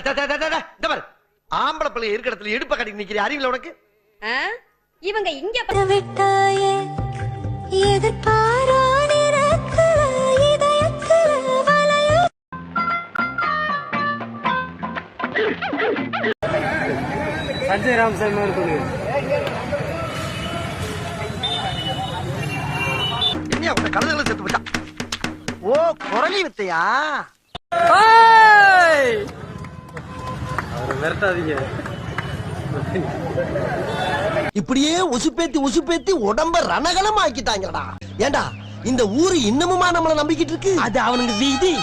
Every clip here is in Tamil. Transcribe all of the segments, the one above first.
இந்த பாரு. ஆம்பளை பிள்ளை இருக்கிற இடத்துல இடுப்ப கட்டி நிக்கிற அறிவில உனக்கு? இவங்க இங்க விட்டாயே எதிர்பாரா சஞ்சய் ராம் சர்மா இருக்குது என்ன உன கழுதுகளை செத்து ஓ குரலி வித்தையா? அவரை மிரட்டாதீங்க. இப்படியே உசுப்பேத்தி உசுப்பேத்தி உடம்ப ரணகலம் ஆக்கிட்டாங்கடா ஏண்டா இந்த ஊரு இன்னமுமா நம்மள நம்பிக்கிட்டு இருக்கு? அது அவனுக்கு வீதி.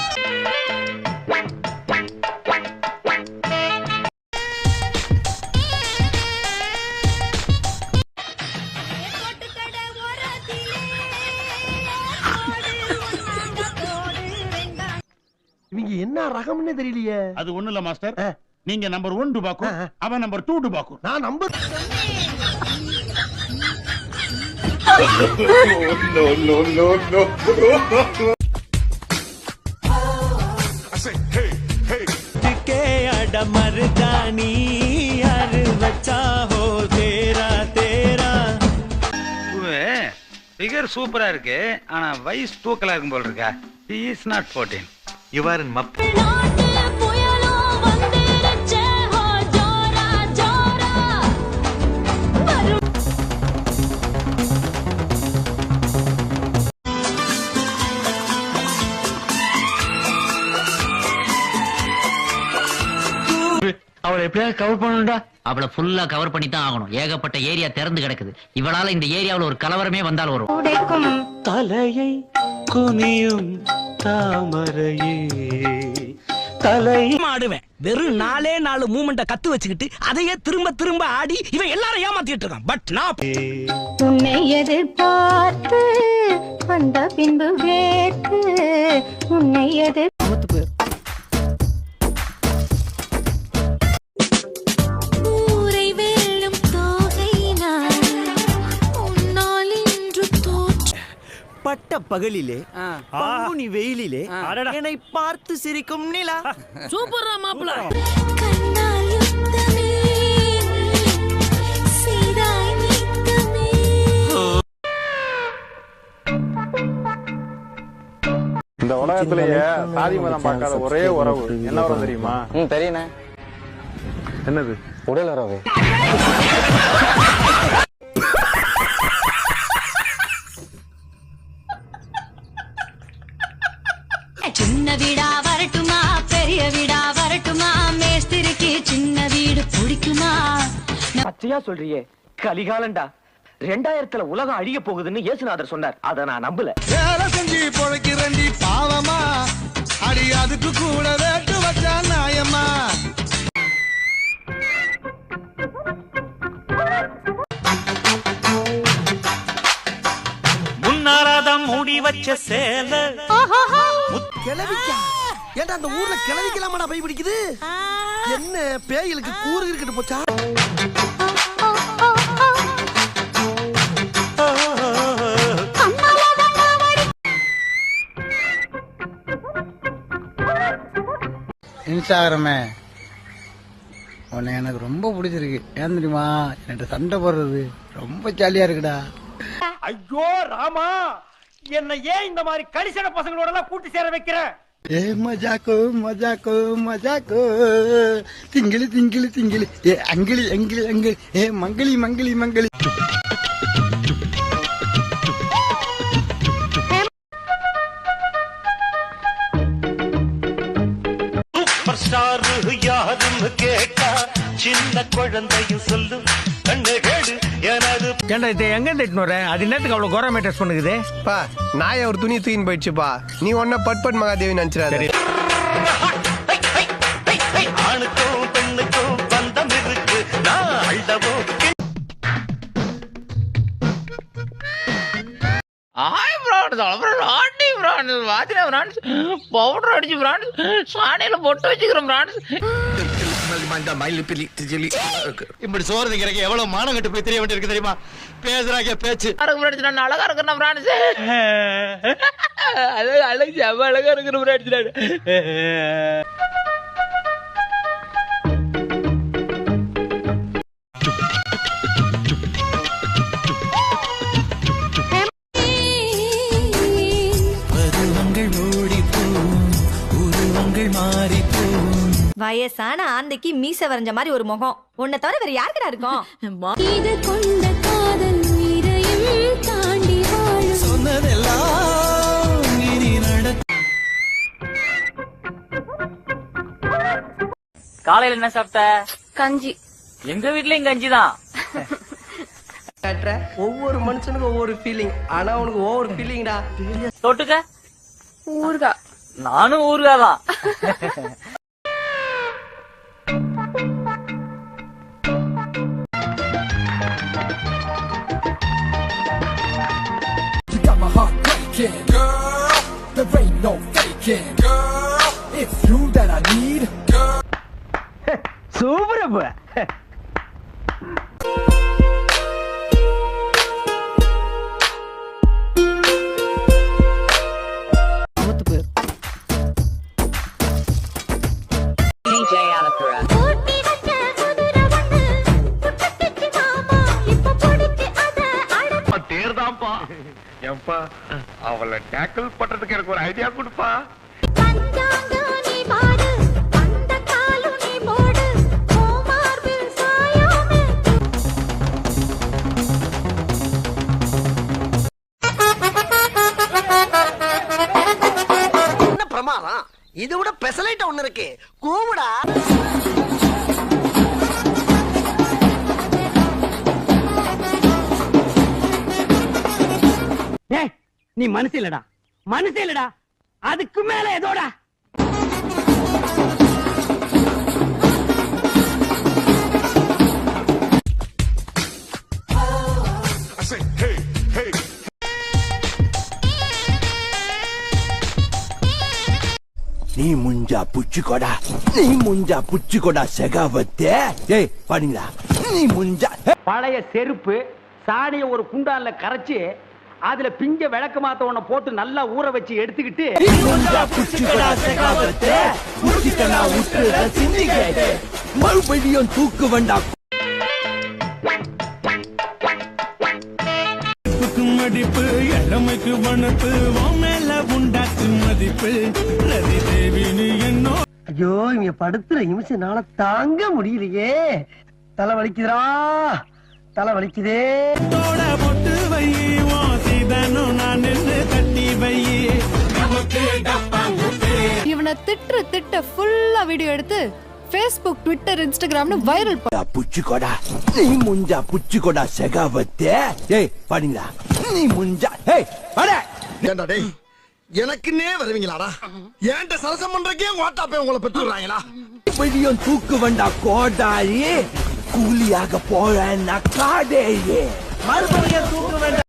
இவங்க என்ன ரகம்னே தெரியலையே. அது ஒண்ணு இல்ல மாஸ்டர். நீங்க நம்பர் 1 டுபாக்கு அவன் நம்பர் 2 டுபாக்கு. நான் number no no no no I say hey தேரா தேரா ஃபிகர் சூப்பரா இருக்கு. ஆனா வயசு தூக்கலா இருக்கும் போல இருக்கா. இஸ் நாட் 14 யூ ஆர் மப் அவளை எப்படியாவது கவர் பண்ணணும்டா? அவளை ஃபுல்லா கவர் பண்ணி தான் ஆகணும். ஏகப்பட்ட ஏரியா திறந்து கிடக்குது. இவளால இந்த ஏரியாவுல ஒரு கலவரமே வந்தால் வரும். தலையை குனியும் தாமரையே. தலை ஆடுவேன் வெறும் நாலே நாலு மூமெண்ட கத்து வச்சுக்கிட்டு அதையே திரும்ப திரும்ப ஆடி இவன் எல்லாரும் ஏமாத்திட்டு இருக்கான். பட் நான் உன்னை எதிர்பார்த்து வந்த பின்பு வேர்த்து உன்னை எதிர் பகலிலே பங்குனி வெயிலிலே என்னை பார்த்து சிரிக்கும் நிலா. சீராய் நீத்தமே இந்த உலகத்திலேயே சாதி மதம் பார்க்காத ஒரே உறவு என்ன உறவு தெரியுமா? ம் தெரியண்ணே. என்னது? உடல் உறவு. பச்சையா சொல்றியே? கலிகாலண்டா ரெண்டாயிரத்துல உலகம் அழிய போகுதுன்னு இயேசுநாதர் சொன்னார். அதை நான் நம்பல. வேலை செஞ்சு பொழைக்கிறண்டி பாவமா? அடி அதுக்கு கூட வேட்டு வச்சா நாயம்மா முன்னாரதம் மூடி வச்ச சேல. கிளவிக்கா. ஏன்டா அந்த ஊர்ல கிளவிக்கலாமாடா பை பிடிக்குது என்ன பேய்களுக்கு கூறு இருக்கட்டு போச்சா? இன்ஸ்டாகிராமே. உன்னை எனக்கு ரொம்ப பிடிச்சிருக்கு. ஏன் தெரியுமா? என்கிட்ட சண்டை போடுறது ரொம்ப ஜாலியா இருக்குடா. ஐயோ ராமா! என்ன ஏன் இந்த மாதிரி கலிசன பசங்களோட எல்லாம் கூட்டி சேர வைக்கிற? ஏ மஜாக்கோ மஜாக்கோ மஜாக்கோ. திங்கிலி திங்கிலி திங்கிலி. ஏ அங்கிலி அங்கிலி அங்கிலி. ஏ மங்களி மங்களி மங்களி ஸ்டார் யாருன்னு கேட்டா சின்ன குழந்தையும் சொல்லும் கண்ணு கேடு எனது ஏன்டா இதை எங்க வர? அது அவ்வளவு பண்ணுக்குது பா நாய் ஒரு துணி தூக்கின்னு போயிடுச்சுப்பா. நீ ஒன்ன பட்பட் மகாதேவி நினைச்சிடாத. ஆணுக்கும் பெண்ணுக்கும் பந்தம் இருக்கு. நான் அள்ளவோ ஆய் பிரான்ஸ் ஆண்டி பிரான்ஸ் பவுடர் அடிச்சு பிரான்ஸ் சாணியில பொட்டு வச்சுக்கிறோம் பிரான்ஸ் இப்படி சோறு திங்கிறக்கு எவ்வளவு மானம் கட்டு போய் தெரிய வேண்டியிருக்கு தெரியுமா? பேசுறாங்க பேச்சு. நான் அழகா இருக்கிறேன் பிரான்ஸ் அழகு அழகு செவ்வ அழகா இருக்கிற பிரான்ஸ் வயசான ஆந்தைக்கு மீச வரைஞ்ச மாதிரி ஒரு முகம். உன்னை தவிர வேற யாருக்கடா இருக்கும்? இது கொண்ட காதல் உயிரையும் தாண்டி வாழும். சொன்னதெல்லாம் இனி நடக்கும் காலையில என்ன சாப்பிட்ட? கஞ்சி. எங்க வீட்லயும் கஞ்சி தான் ஒவ்வொரு மனுஷனுக்கும் ஒவ்வொரு ஃபீலிங் ஆனா உனக்கு ஒவ்வொரு ஃபீலிங்டா தொட்டுக்க? ஊர்கா நானும் ஊருகாதான் சூப்பரப்ப பூட்டி வச்ச குதிரை ஒண்ணு புட்டக்கிச்சி மாமா இப்ப பிடிச்சு அத அட தேர்தான்ப்பா. ஏன்பா அவளை டேக்கிள் பண்றதுக்கு எனக்கு ஒரு ஐடியா கொடுப்பா. பஞ்சாங்கம் நீ பாடு அந்த காலும் நீ போடு ஓ மார்பில் சாயாம. என்ன பிரமாதம்? இது விட பெசலைட் ஒண்ணு இருக்கு. கூவுடா. நீ மனசு இல்லடா. மனசு இல்லடா. அதுக்கு மேல ஏதோடா. நீ முஞ்சா புச்சுக்கோடா. நீ முஞ்சா புச்சுக்கோடா செகாவத்தே. ஏய் பாடிங்களா. நீ முஞ்சா பழைய செருப்பு சாணிய ஒரு குண்டான்ல கரைச்சு அதுல பிஞ்ச விளக்கு மாத்த ஒண்ண போட்டு நல்லா ஊற வச்சு எடுத்துக்கிட்டு மறுபடியும் தூக்கு வேண்டாம் மதிப்பு இளமைக்கு வனப்பு மேல உண்டாக்கு மதிப்பு. ரதி தேவி நீ என்னோ ஐயோ இங்க படுத்துற நிமிஷம்னால தாங்க முடியலையே. தலை வலிக்குதுடா. தலை வலிக்குதே. தோட பொட்டு இவனை திட்டு திட்ட ஃபுல்லா வீடியோ எடுத்து ஃபேஸ்புக் ட்விட்டர் இன்ஸ்டாகிராம்னு வைரல் புச்சுக்கோடா நீ முஞ்சா புச்சுக்கோடா செகாவத்தே ஏய் பாடிங்களா? நீ முஞ்சா ஏய் பாட. ஏண்டா டேய் எனக்குன்னே வருவீங்களாடா? ஏன்ட்ட சரசம் பண்றக்கே ஓட்டாப்பே உங்களை பெற்றுறாங்களா மறுபடியும் தூக்கு வேண்டாம் கோடாரி கூலியாக போறேன் காடேயே மறுபடியும் தூக்க வேண்டாம்